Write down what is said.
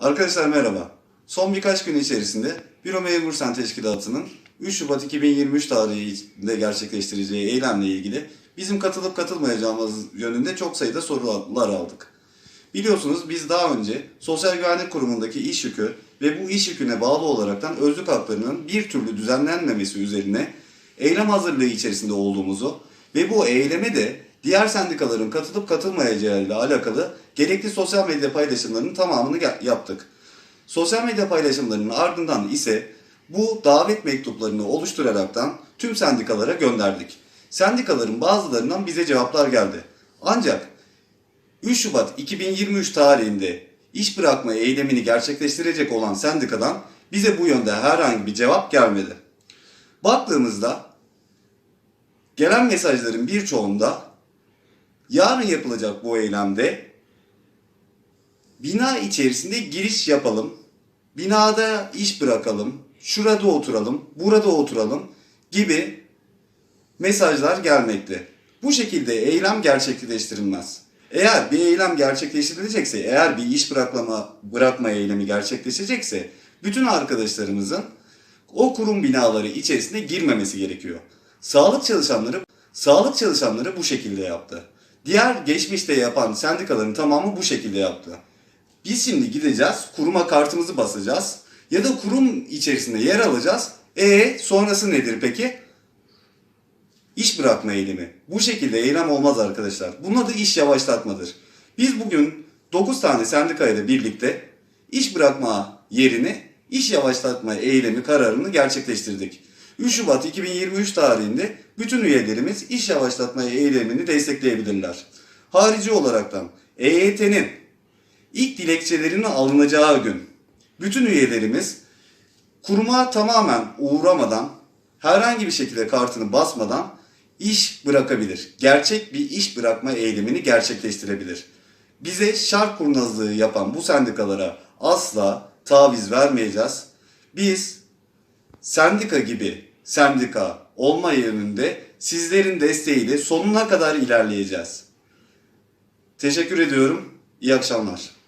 Arkadaşlar merhaba. Son birkaç gün içerisinde Büro Memur Sen Teşkilatı'nın 3 Şubat 2023 tarihinde gerçekleştireceği eylemle ilgili bizim katılıp katılmayacağımız yönünde çok sayıda sorular aldık. Biliyorsunuz biz daha önce Sosyal Güvenlik Kurumu'ndaki iş yükü ve bu iş yüküne bağlı olaraktan özlük haklarının bir türlü düzenlenmemesi üzerine eylem hazırlığı içerisinde olduğumuzu ve bu eyleme de diğer sendikaların katılıp katılmayacağıyla alakalı gerekli sosyal medya paylaşımlarının tamamını yaptık. Sosyal medya paylaşımlarının ardından ise bu davet mektuplarını oluşturaraktan tüm sendikalara gönderdik. Sendikaların bazılarından bize cevaplar geldi. Ancak 3 Şubat 2023 tarihinde iş bırakma eylemini gerçekleştirecek olan sendikadan bize bu yönde herhangi bir cevap gelmedi. Baktığımızda gelen mesajların birçoğunda yarın yapılacak bu eylemde bina içerisinde giriş yapalım, binada iş bırakalım, şurada oturalım, burada oturalım gibi mesajlar gelmekte. Bu şekilde eylem gerçekleştirilmez. Eğer bir eylem gerçekleştirilecekse, eğer bir iş bırakma, bırakma eylemi gerçekleşecekse bütün arkadaşlarımızın o kurum binaları içerisine girmemesi gerekiyor. Sağlık çalışanları sağlık çalışanları bu şekilde yaptı. Diğer geçmişte yapan sendikaların tamamı bu şekilde yaptı. Biz şimdi gideceğiz, kuruma kartımızı basacağız ya da kurum içerisinde yer alacağız. E sonrası nedir peki? İş bırakma eylemi. Bu şekilde eylem olmaz arkadaşlar. Bunun adı iş yavaşlatmadır. Biz bugün 9 tane sendika ile birlikte iş bırakma yerini iş yavaşlatma eylemi kararını gerçekleştirdik. 3 Şubat 2023 tarihinde bütün üyelerimiz iş yavaşlatma eylemini destekleyebilirler. Harici olaraktan EYT'nin ilk dilekçelerinin alınacağı gün bütün üyelerimiz kuruma tamamen uğramadan herhangi bir şekilde kartını basmadan iş bırakabilir. Gerçek bir iş bırakma eylemini gerçekleştirebilir. Bize şart kurnazlığı yapan bu sendikalara asla taviz vermeyeceğiz. Biz sendika gibi sendika olma yönünde sizlerin desteğiyle sonuna kadar ilerleyeceğiz. Teşekkür ediyorum. İyi akşamlar.